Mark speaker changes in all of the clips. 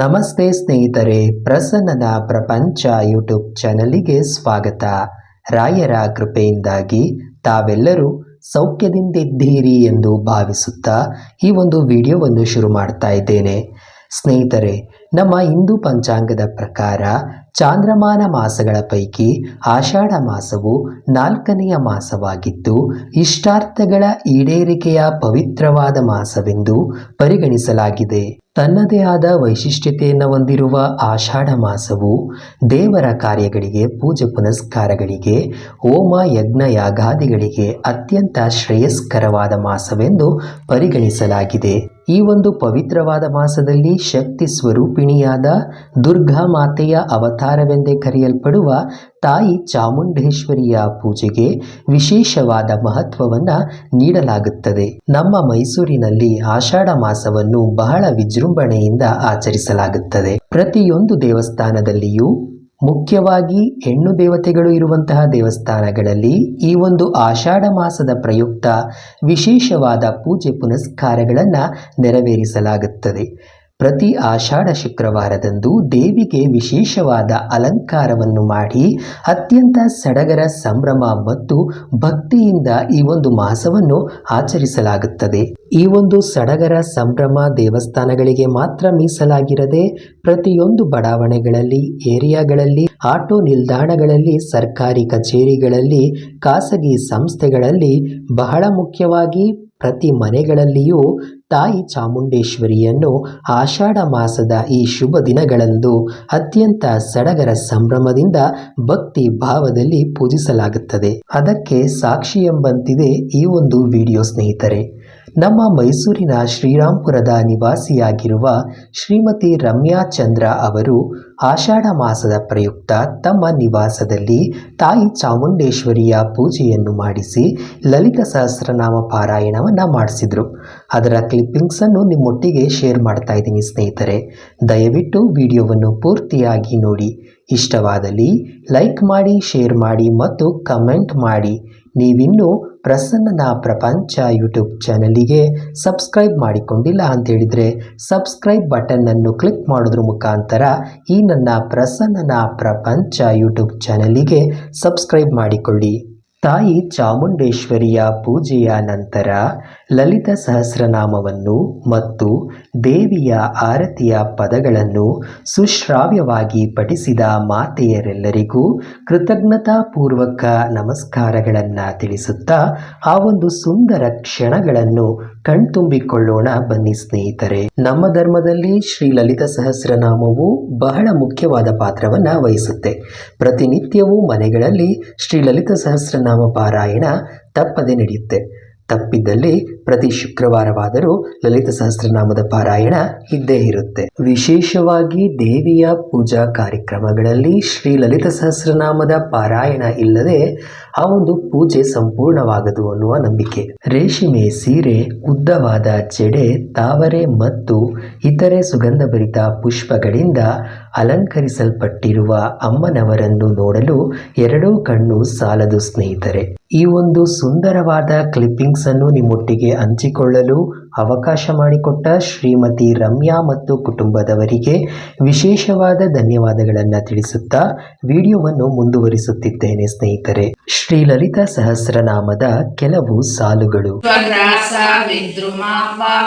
Speaker 1: ನಮಸ್ತೆ ಸ್ನೇಹಿತರೆ, ಪ್ರಸನ್ನದ ಪ್ರಪಂಚ ಯೂಟ್ಯೂಬ್ ಚಾನಲಿಗೆ ಸ್ವಾಗತ. ರಾಯರ ಕೃಪೆಯಿಂದಾಗಿ ತಾವೆಲ್ಲರೂ ಸೌಖ್ಯದಿಂದಿದ್ದೀರಿ ಎಂದು ಭಾವಿಸುತ್ತಾ ಈ ಒಂದು ವಿಡಿಯೋವನ್ನು ಶುರು ಮಾಡ್ತಾ ಇದ್ದೇನೆ. ಸ್ನೇಹಿತರೆ, ನಮ್ಮ ಹಿಂದೂ ಪಂಚಾಂಗದ ಪ್ರಕಾರ ಚಾಂದ್ರಮಾನ ಮಾಸಗಳ ಪೈಕಿ ಆಷಾಢ ಮಾಸವು ನಾಲ್ಕನೆಯ ಮಾಸವಾಗಿದ್ದು, ಇಷ್ಟಾರ್ಥಗಳ ಈಡೇರಿಕೆಯ ಪವಿತ್ರವಾದ ಮಾಸವೆಂದು ಪರಿಗಣಿಸಲಾಗಿದೆ. ತನ್ನದೇ ಆದ ವೈಶಿಷ್ಟ್ಯತೆಯನ್ನು ಹೊಂದಿರುವ ಆಷಾಢ ಮಾಸವು ದೇವರ ಕಾರ್ಯಗಳಿಗೆ, ಪೂಜೆ ಪುನಸ್ಕಾರಗಳಿಗೆ, ಹೋಮ ಯಜ್ಞ ಯಾಗಾದಿಗಳಿಗೆ ಅತ್ಯಂತ ಶ್ರೇಯಸ್ಕರವಾದ ಮಾಸವೆಂದು ಪರಿಗಣಿಸಲಾಗಿದೆ. ಈ ಒಂದು ಪವಿತ್ರವಾದ ಮಾಸದಲ್ಲಿ ಶಕ್ತಿ ಸ್ವರೂಪಿಣಿಯಾದ ದುರ್ಗಾ ಮಾತೆಯ ಅವತಾರವೆಂದೇ ಕರೆಯಲ್ಪಡುವ ತಾಯಿ ಚಾಮುಂಡೇಶ್ವರಿಯ ಪೂಜೆಗೆ ವಿಶೇಷವಾದ ಮಹತ್ವವನ್ನು ನೀಡಲಾಗುತ್ತದೆ. ನಮ್ಮ ಮೈಸೂರಿನಲ್ಲಿ ಆಷಾಢ ಮಾಸವನ್ನು ಬಹಳ ವಿಜೃಂಭಣೆಯಿಂದ ಆಚರಿಸಲಾಗುತ್ತದೆ. ಪ್ರತಿಯೊಂದು ದೇವಸ್ಥಾನದಲ್ಲಿಯೂ ಮುಖ್ಯವಾಗಿ ಹೆಣ್ಣು ದೇವತೆಗಳು ಇರುವಂತಹ ದೇವಸ್ಥಾನಗಳಲ್ಲಿ ಈ ಒಂದು ಆಷಾಢ ಮಾಸದ ಪ್ರಯುಕ್ತ ವಿಶೇಷವಾದ ಪೂಜೆ ಪುನಸ್ಕಾರಗಳನ್ನು ನೆರವೇರಿಸಲಾಗುತ್ತದೆ. ಪ್ರತಿ ಆಷಾಢ ಶುಕ್ರವಾರದಂದು ದೇವಿಗೆ ವಿಶೇಷವಾದ ಅಲಂಕಾರವನ್ನು ಮಾಡಿ ಅತ್ಯಂತ ಸಡಗರ ಸಂಭ್ರಮ ಮತ್ತು ಭಕ್ತಿಯಿಂದ ಈ ಒಂದು ಮಾಸವನ್ನು ಆಚರಿಸಲಾಗುತ್ತದೆ. ಈ ಒಂದು ಸಡಗರ ಸಂಭ್ರಮ ದೇವಸ್ಥಾನಗಳಿಗೆ ಮಾತ್ರ ಮೀಸಲಾಗಿರದೆ ಪ್ರತಿಯೊಂದು ಬಡಾವಣೆಗಳಲ್ಲಿ, ಏರಿಯಾಗಳಲ್ಲಿ, ಆಟೋ ನಿಲ್ದಾಣಗಳಲ್ಲಿ, ಸರ್ಕಾರಿ ಕಚೇರಿಗಳಲ್ಲಿ, ಖಾಸಗಿ ಸಂಸ್ಥೆಗಳಲ್ಲಿ ಬಹಳ ಮುಖ್ಯವಾಗಿ ಪ್ರತಿ ಮನೆಗಳಲ್ಲಿಯೂ ತಾಯಿ ಚಾಮುಂಡೇಶ್ವರಿಯನ್ನು ಆಷಾಢ ಮಾಸದ ಈ ಶುಭ ದಿನಗಳಂದು ಅತ್ಯಂತ ಸಡಗರ ಸಂಭ್ರಮದಿಂದ ಭಕ್ತಿ ಭಾವದಲ್ಲಿ ಪೂಜಿಸಲಾಗುತ್ತದೆ. ಅದಕ್ಕೆ ಸಾಕ್ಷಿ ಎಂಬಂತಿದೆ ಈ ಒಂದು ವಿಡಿಯೋ ಸ್ನೇಹಿತರೆ. ನಮ್ಮ ಮೈಸೂರಿನ ಶ್ರೀರಾಂಪುರದ ನಿವಾಸಿಯಾಗಿರುವ ಶ್ರೀಮತಿ ರಮ್ಯಾ ಚಂದ್ರ ಅವರು ಆಷಾಢ ಮಾಸದ ಪ್ರಯುಕ್ತ ತಮ್ಮ ನಿವಾಸದಲ್ಲಿ ತಾಯಿ ಚಾಮುಂಡೇಶ್ವರಿಯ ಪೂಜೆಯನ್ನು ಮಾಡಿಸಿ ಲಲಿತ ಸಹಸ್ರನಾಮ ಪಾರಾಯಣವನ್ನು ಮಾಡಿಸಿದರು. ಅದರ ಕ್ಲಿಪ್ಪಿಂಗ್ಸನ್ನು ನಿಮ್ಮೊಟ್ಟಿಗೆ ಶೇರ್ ಮಾಡ್ತಾ ಇದ್ದೀನಿ ಸ್ನೇಹಿತರೆ. ದಯವಿಟ್ಟು ವಿಡಿಯೋವನ್ನು ಪೂರ್ತಿಯಾಗಿ ನೋಡಿ. ಇಷ್ಟವಾದಲ್ಲಿ ಲೈಕ್ ಮಾಡಿ, ಶೇರ್ ಮಾಡಿ ಮತ್ತು ಕಮೆಂಟ್ ಮಾಡಿ. ನೀವಿನ್ನೂ ಪ್ರಸನ್ನನ ಪ್ರಪಂಚ ಯೂಟ್ಯೂಬ್ ಚಾನಲಿಗೆ ಸಬ್ಸ್ಕ್ರೈಬ್ ಮಾಡಿಕೊಂಡಿಲ್ಲ ಅಂತ ಹೇಳಿದರೆ ಸಬ್ಸ್ಕ್ರೈಬ್ ಬಟನ್ನನ್ನು ಕ್ಲಿಕ್ ಮಾಡೋದ್ರ ಮುಖಾಂತರ ಈ ನನ್ನ ಪ್ರಸನ್ನನ ಪ್ರಪಂಚ ಯೂಟ್ಯೂಬ್ ಚಾನಲಿಗೆ ಸಬ್ಸ್ಕ್ರೈಬ್ ಮಾಡಿಕೊಳ್ಳಿ. ತಾಯಿ ಚಾಮುಂಡೇಶ್ವರಿಯ ಪೂಜೆಯ ನಂತರ ಲಲಿತ ಸಹಸ್ರನಾಮವನ್ನು ಮತ್ತು ದೇವಿಯ ಆರತಿಯ ಪದಗಳನ್ನು ಸುಶ್ರಾವ್ಯವಾಗಿ ಪಠಿಸಿದ ಮಾತೆಯರೆಲ್ಲರಿಗೂ ಕೃತಜ್ಞತಾಪೂರ್ವಕ ನಮಸ್ಕಾರಗಳನ್ನು ತಿಳಿಸುತ್ತಾ ಆ ಒಂದು ಸುಂದರ ಕ್ಷಣಗಳನ್ನು ಕಣ್ತುಂಬಿಕೊಳ್ಳೋಣ ಬನ್ನಿ ಸ್ನೇಹಿತರೆ. ನಮ್ಮ ಧರ್ಮದಲ್ಲಿ ಶ್ರೀ ಲಲಿತ ಸಹಸ್ರನಾಮವು ಬಹಳ ಮುಖ್ಯವಾದ ಪಾತ್ರವನ್ನು ವಹಿಸುತ್ತೆ. ಪ್ರತಿನಿತ್ಯವೂ ಮನೆಗಳಲ್ಲಿ ಶ್ರೀ ಲಲಿತ ಸಹಸ್ರನಾಮ ಪಾರಾಯಣ ತಪ್ಪದೆ ನಡೆಯುತ್ತೆ. ತಪ್ಪಿದ್ದಲ್ಲಿ ಪ್ರತಿ ಶುಕ್ರವಾರವಾದರೂ ಲಲಿತ ಸಹಸ್ರನಾಮದ ಪಾರಾಯಣ ಇದ್ದೇ ಇರುತ್ತೆ. ವಿಶೇಷವಾಗಿ ದೇವಿಯ ಪೂಜಾ ಕಾರ್ಯಕ್ರಮಗಳಲ್ಲಿ ಶ್ರೀ ಲಲಿತ ಸಹಸ್ರನಾಮದ ಪಾರಾಯಣ ಇಲ್ಲದೆ ಆ ಒಂದು ಪೂಜೆ ಸಂಪೂರ್ಣವಾಗದು ಅನ್ನುವ ನಂಬಿಕೆ. ರೇಷ್ಮೆ, ಸೀರೆ, ಉದ್ದವಾದ ಜಡೆ, ತಾವರೆ ಮತ್ತು ಇತರೆ ಸುಗಂಧಭರಿತ ಪುಷ್ಪಗಳಿಂದ ಅಲಂಕರಿಸಲ್ಪಟ್ಟಿರುವ ಅಮ್ಮನವರನ್ನು ನೋಡಲು ಎರಡೂ ಕಣ್ಣು ಸಾಲದು ಸ್ನೇಹಿತರೆ. ಈ ಒಂದು ಸುಂದರವಾದ ಕ್ಲಿಪ್ಪಿಂಗ್ಸ್ ಅನ್ನು ನಿಮ್ಮೊಟ್ಟಿಗೆ ಹಂಚಿಕೊಳ್ಳಲು ಅವಕಾಶ ಮಾಡಿಕೊಟ್ಟ ಶ್ರೀಮತಿ ರಮ್ಯಾ ಮತ್ತು ಕುಟುಂಬದವರಿಗೆ ವಿಶೇಷವಾದ ಧನ್ಯವಾದಗಳನ್ನು ತಿಳಿಸುತ್ತಾ ವಿಡಿಯೋವನ್ನು ಮುಂದುವರಿಸುತ್ತಿದ್ದೇನೆ ಸ್ನೇಹಿತರೆ. ಶ್ರೀ ಲಲಿತಾ ಸಹಸ್ರನಾಮದ ಕೆಲವು ಸಾಲುಗಳು.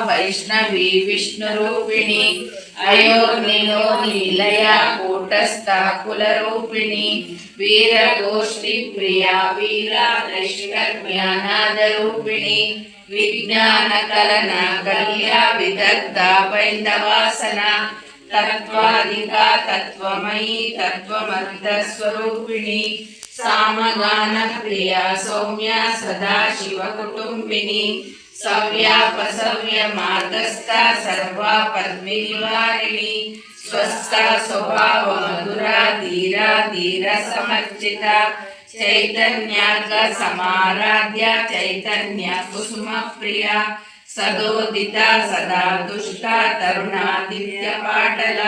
Speaker 2: ವೈಷ್ಣವಿ ಅಯೋ ಅಯೋರ್ನಿನೋ ನಿಲಯ ಕೂಟಸ್ಥ ಕುಲರೂಪಿಣಿ ವೀರಗೋಷ್ಠಿ, ಪ್ರಿಯ, ವೀರ ಕಲನ విజ్ఞానకలన కన్యా విదగ్ధ పైందవాసన తత్వాధిక తత్వమయీ తత్వమర్థస్వరూపిణి సామగాన ప్రియ సౌమ్య సదాశివ కుటుంబిని సవ్యాపసవ్య మార్గస్థ సర్వా పద్మినివారిణి స్వస్థ స్వభావ మధుర ధీర ధీర సమర్చిత చైతన్యార్గ సమారాధ్య చైతన్య కుసుమ ప్రియ సదోదిత సదా దుష్ట తరుణాదిత్య పాటల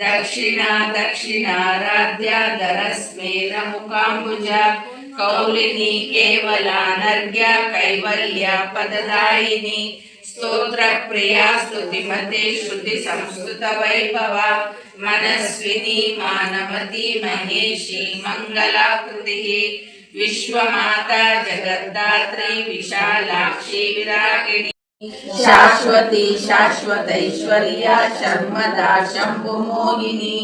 Speaker 2: దక్షిణ దక్షిణారాధ్య ధరస్మేర ముఖాంబుజ కౌలిని కేవలానర్ఘ్య కైవల్య పదదాయిని
Speaker 3: ಸ್ತೋತ್ರ ಪ್ರಿಯಾ ಸ್ತುತಿಮತೆ ಶ್ರುತಿ ಸಂಸ್ಕೃತ ವೈಭವ ಮನಸ್ವಿನಿ ಮಾನವತಿ ಮಹೇಶಿ ಮಂಗಲಾಕೃತಿ ವಿಶ್ವಮಾತಾ ಜಗದ್ದಾತ್ರಿ ವಿಶಾಲಾಕ್ಷಿ ವಿರಾಗಿಣಿ ಶಾಶ್ವತಿ ಶಾಶ್ವತೈಶ್ವರ್ಯ ಶರ್ಮದಾ ಶಂಭು ಮೋಹಿನಿ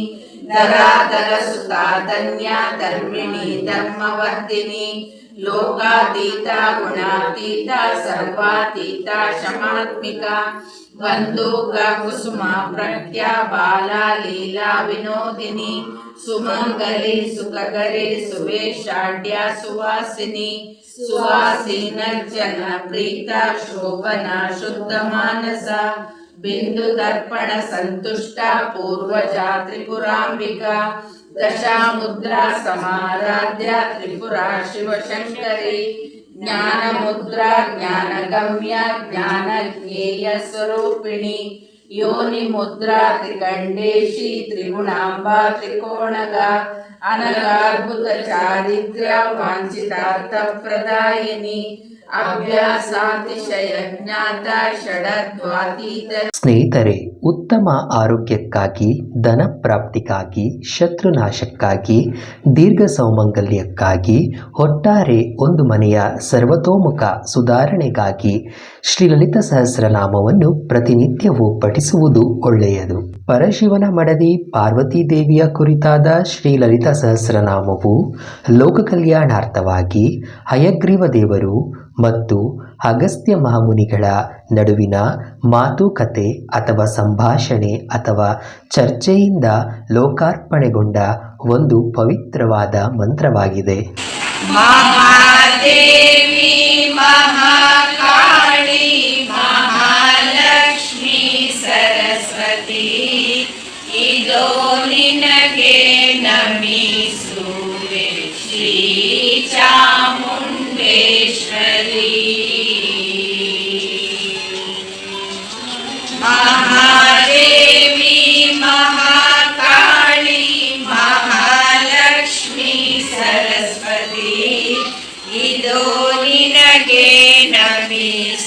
Speaker 3: ಧರಾಧರ ಸುತಾ ಧನ್ಯ ಧರ್ಮಿಣಿ ಧರ್ಮವರ್ಧಿನಿ ಲೋಕಾತೀತ ಗುಣಾತೀತ ಸರ್ವಾತೀತ ಶಮಾತ್ಮಿಕ ಬಂದೂಕ ಕುಸುಮ ಪ್ರಖ್ಯಾ ಬಾಲ ಲೀಲಾ ವಿನೋದಿನಿ ಸುಮಂಗಲಿ ಸುಖಗರಿ ಸುವೇಶಾಢ್ಯ ಸುವಾಸಿನಿ ಸುವಾಸಿನರ್ಜನ ಪ್ರೀತ ಶೋಭನ ಶುದ್ಧ ಮಾನಸ बिन्दुदर्पण सन्तुष्टा पूर्वजा त्रिपुराम्बिका दशामुद्रा समाराध्या त्रिपुरा शिवशङ्करी ज्ञानमुद्रा ज्ञानगम्या ज्ञानज्ञेयस्वरूपिणी योनिमुद्रा त्रिकण्डेशी त्रिगुणाम्बा त्रिकोणगा अनगाद्भुतचारित्र्या वाञ्छितार्थप्रदायिनी
Speaker 1: ಸ್ನೇಹಿತರೆ, ಉತ್ತಮ ಆರೋಗ್ಯಕ್ಕಾಗಿ, ಧನ ಪ್ರಾಪ್ತಿಗಾಗಿ, ಶತ್ರುನಾಶಕ್ಕಾಗಿ, ದೀರ್ಘ ಸೌಮಂಗಲ್ಯಕ್ಕಾಗಿ, ಒಟ್ಟಾರೆ ಒಂದು ಮನೆಯ ಸರ್ವತೋಮುಖ ಸುಧಾರಣೆಗಾಗಿ ಶ್ರೀಲಲಿತ ಸಹಸ್ರನಾಮವನ್ನು ಪ್ರತಿನಿತ್ಯವೂ ಪಠಿಸುವುದು ಒಳ್ಳೆಯದು. ಪರಶಿವನ ಮಡದಿ ಪಾರ್ವತಿ ದೇವಿಯ ಕುರಿತಾದ ಶ್ರೀಲಲಿತ ಸಹಸ್ರನಾಮವು ಲೋಕ ಕಲ್ಯಾಣಾರ್ಥವಾಗಿ ಹಯಗ್ರೀವ ದೇವರು ಮತ್ತು ಅಗಸ್ತ್ಯ ಮಹಾಮುನಿಗಳ ನಡುವಿನ ಮಾತುಕತೆ ಅಥವಾ ಸಂಭಾಷಣೆ ಅಥವಾ ಚರ್ಚೆಯಿಂದ ಲೋಕಾರ್ಪಣೆಗೊಂಡ ಒಂದು ಪವಿತ್ರವಾದ ಮಂತ್ರವಾಗಿದೆ.
Speaker 3: ಇದೋ ನಿನಗೆ ನಮಿಸುವೆ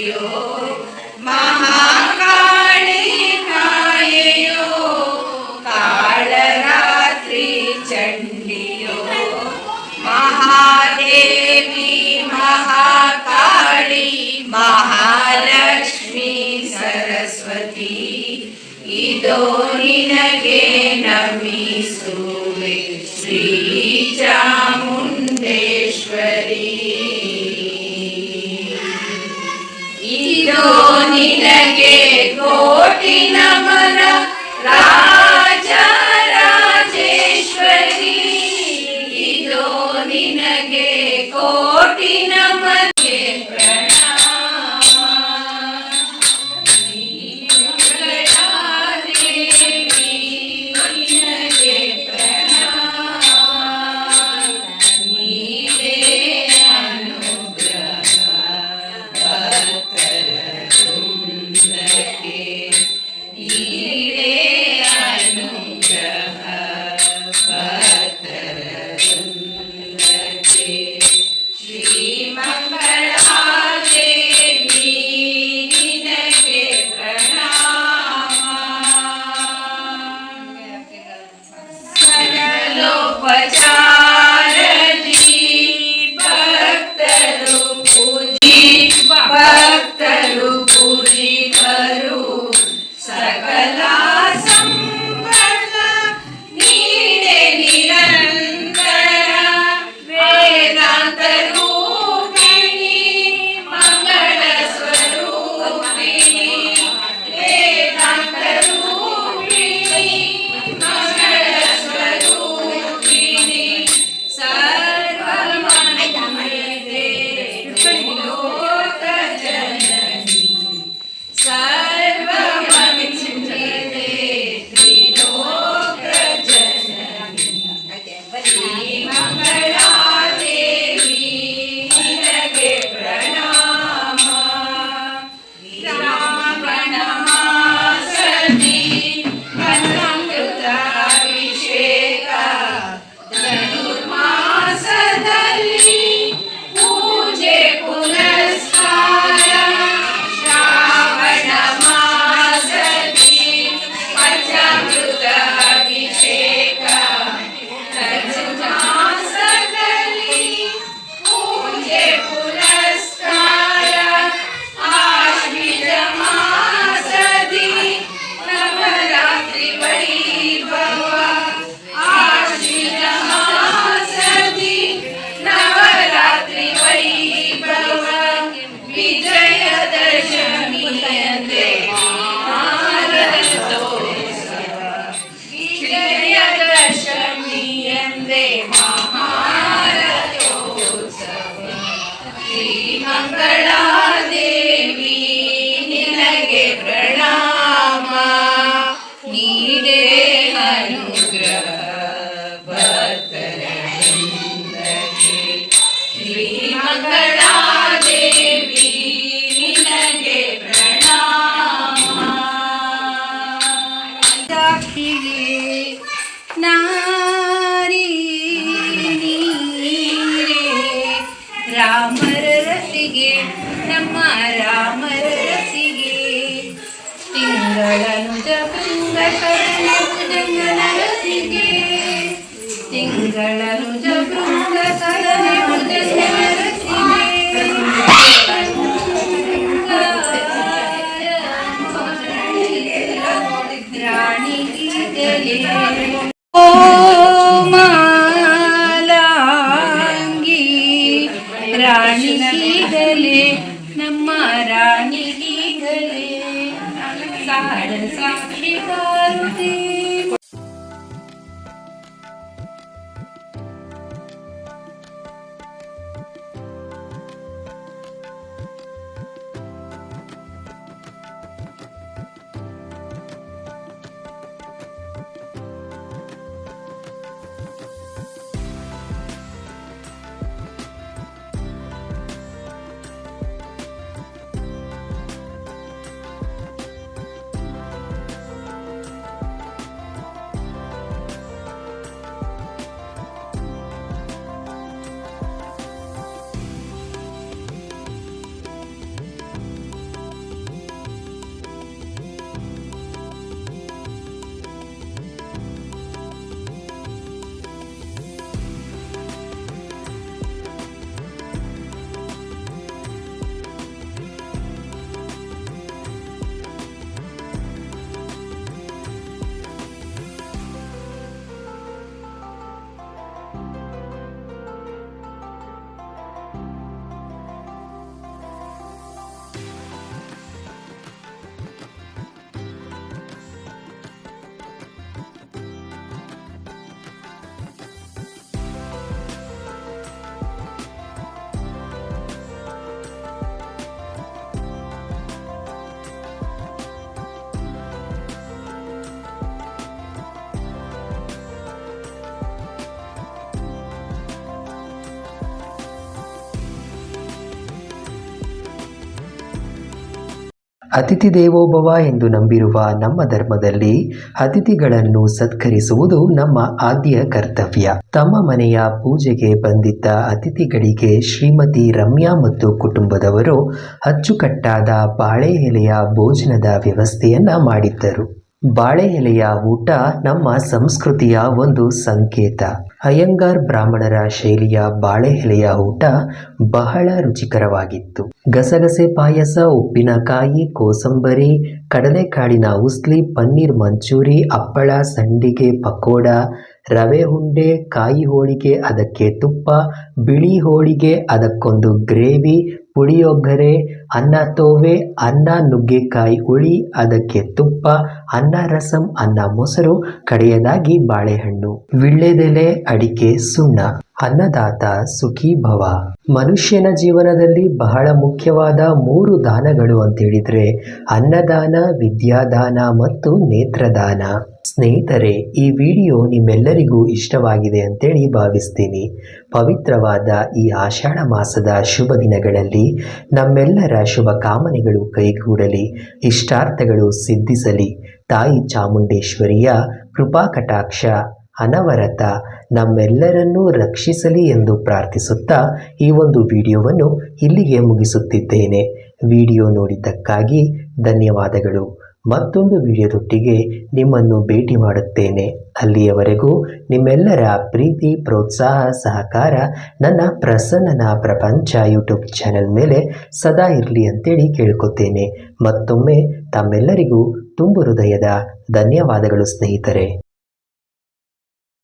Speaker 3: you. Happy number. வேளா ರಾಣಿಗೀಗಲೇ ನಮ್ಮ ರಾಣಿಗೀಗಲೇ ಸಾರ ಸಾಕ್ಷಿ ಕಾರುತ್ತೇ
Speaker 1: ಅತಿಥಿ ದೇವೋಭವ ಎಂದು ನಂಬಿರುವ ನಮ್ಮ ಧರ್ಮದಲ್ಲಿ ಅತಿಥಿಗಳನ್ನು ಸತ್ಕರಿಸುವುದು ನಮ್ಮ ಆದ್ಯ ಕರ್ತವ್ಯ. ತಮ್ಮ ಮನೆಯ ಪೂಜೆಗೆ ಬಂದಿದ್ದ ಅತಿಥಿಗಳಿಗೆ ಶ್ರೀಮತಿ ರಮ್ಯಾ ಮತ್ತು ಕುಟುಂಬದವರು ಅಚ್ಚುಕಟ್ಟಾದ ಬಾಳೆ ಎಲೆಯ ಭೋಜನದ ವ್ಯವಸ್ಥೆಯನ್ನು ಮಾಡಿದ್ದರು. ಬಾಳೆ ಎಲೆಯ ಊಟ ನಮ್ಮ ಸಂಸ್ಕೃತಿಯ ಒಂದು ಸಂಕೇತ. ಅಯ್ಯಂಗಾರ್ ಬ್ರಾಹ್ಮಣರ ಶೈಲಿಯ ಬಾಳೆ ಎಲೆಯ ಊಟ ಬಹಳ ರುಚಿಕರವಾಗಿತ್ತು. ಗಸಗಸೆ ಪಾಯಸ, ಉಪ್ಪಿನಕಾಯಿ, ಕೋಸಂಬರಿ, ಕಡಲೆಕಾಳಿನ ಉಸ್ಲಿ, ಪನ್ನೀರ್ ಮಂಚೂರಿ, ಹಪ್ಪಳ, ಸಂಡಿಗೆ, ಪಕೋಡ, ರವೆ ಉಂಡೆ, ಕಾಯಿ ಹೋಳಿಗೆ, ಅದಕ್ಕೆ ತುಪ್ಪ, ಬಿಳಿ ಹೋಳಿಗೆ, ಅದಕ್ಕೊಂದು ಗ್ರೇವಿ, ಪುಳಿಯೊಗ್ಗರೆ ಅನ್ನ ತೋವೆ, ಅನ್ನ ನುಗ್ಗೆಕಾಯಿ ಹುಳಿ, ಅದಕ್ಕೆ ತುಪ್ಪ, ಅನ್ನ ರಸಂ, ಅನ್ನ ಮೊಸರು, ಕಡೆಯದಾಗಿ ಬಾಳೆಹಣ್ಣು, ವಿಳ್ಳೆದೆಲೆ, ಅಡಿಕೆ, ಸುಣ್ಣ, ಅನ್ನದಾತ ಸುಖಿ ಭವ ಮನುಷ್ಯನ ಜೀವನದಲ್ಲಿ ಬಹಳ ಮುಖ್ಯವಾದ ಮೂರು ದಾನಗಳು ಅಂತ ಹೇಳಿದ್ರೆ ಅನ್ನದಾನ, ವಿದ್ಯಾದಾನ ಮತ್ತು ನೇತ್ರದಾನ. ಸ್ನೇಹಿತರೆ, ಈ ವಿಡಿಯೋ ನಿಮ್ಮೆಲ್ಲರಿಗೂ ಇಷ್ಟವಾಗಿದೆ ಅಂತೇಳಿ ಭಾವಿಸ್ತೀನಿ. ಪವಿತ್ರವಾದ ಈ ಆಷಾಢ ಮಾಸದ ಶುಭ ದಿನಗಳಲ್ಲಿ ನಮ್ಮೆಲ್ಲರ ಶುಭ ಕಾಮನೆಗಳು ಕೈಗೂಡಲಿ, ಇಷ್ಟಾರ್ಥಗಳು ಸಿದ್ಧಿಸಲಿ. ತಾಯಿ ಚಾಮುಂಡೇಶ್ವರಿಯ ಕೃಪಾ ಕಟಾಕ್ಷ, ಅನವರತ ನಮ್ಮೆಲ್ಲರನ್ನೂ ರಕ್ಷಿಸಲಿ ಎಂದು ಪ್ರಾರ್ಥಿಸುತ್ತಾ ಈ ಒಂದು ವಿಡಿಯೋವನ್ನು ಇಲ್ಲಿಗೆ ಮುಗಿಸುತ್ತಿದ್ದೇನೆ. ವಿಡಿಯೋ ನೋಡಿದ್ದಕ್ಕಾಗಿ ಧನ್ಯವಾದಗಳು. ಮತ್ತೊಂದು ವಿಡಿಯೋದೊಟ್ಟಿಗೆ ನಿಮ್ಮನ್ನು ಭೇಟಿ ಮಾಡುತ್ತೇನೆ. ಅಲ್ಲಿಯವರೆಗೂ ನಿಮ್ಮೆಲ್ಲರ ಪ್ರೀತಿ, ಪ್ರೋತ್ಸಾಹ, ಸಹಕಾರ ನನ್ನ ಪ್ರಸನ್ನನ ಪ್ರಪಂಚ ಯೂಟ್ಯೂಬ್ ಚಾನೆಲ್ ಮೇಲೆ ಸದಾ ಇರಲಿ ಅಂತೇಳಿ ಕೇಳ್ಕೊತೇನೆ ಮತ್ತೊಮ್ಮೆ ತಮ್ಮೆಲ್ಲರಿಗೂ ತುಂಬು ಹೃದಯದ ಧನ್ಯವಾದಗಳು ಸ್ನೇಹಿತರೆ.